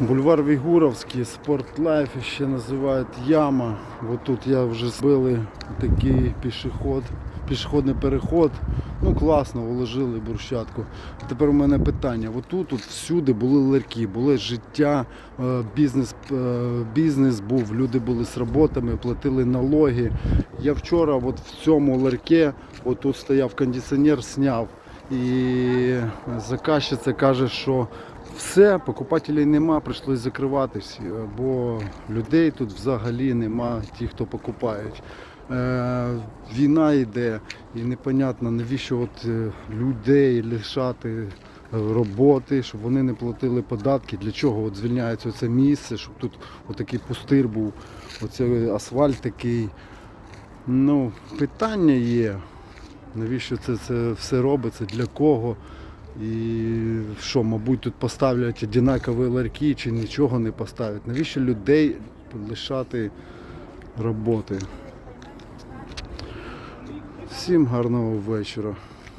Бульвар Вігуровський, Спортлайф ще називають Яма. От тут я вже збили такий пішоход, пішохідний переход. Ну класно, вложили брусчатку. Тепер у мене питання. Отут тут всюди були ларьки, було життя, е, бізнес, е, бізнес був, люди були з роботами, платили налоги. Я вчора от в цьому ларьке, от тут стояв кондиціонер, зняв. І заказчиця каже, що все, покупателів нема, прийшлось закриватись, е, бо людей тут взагалі нема, ті, хто покупають. Е, війна йде і непонятно, навіщо от е, людей лишати е, роботи, щоб вони не платили податки, для чого от звільняється це місце, щоб тут отакий пустир був, оцей асфальт такий. Ну, питання є. Навіщо це, це все робиться, для кого? І що, мабуть, тут поставлять однакові ларьки чи нічого не поставлять. Навіщо людей лишати роботи? Всім гарного вечора.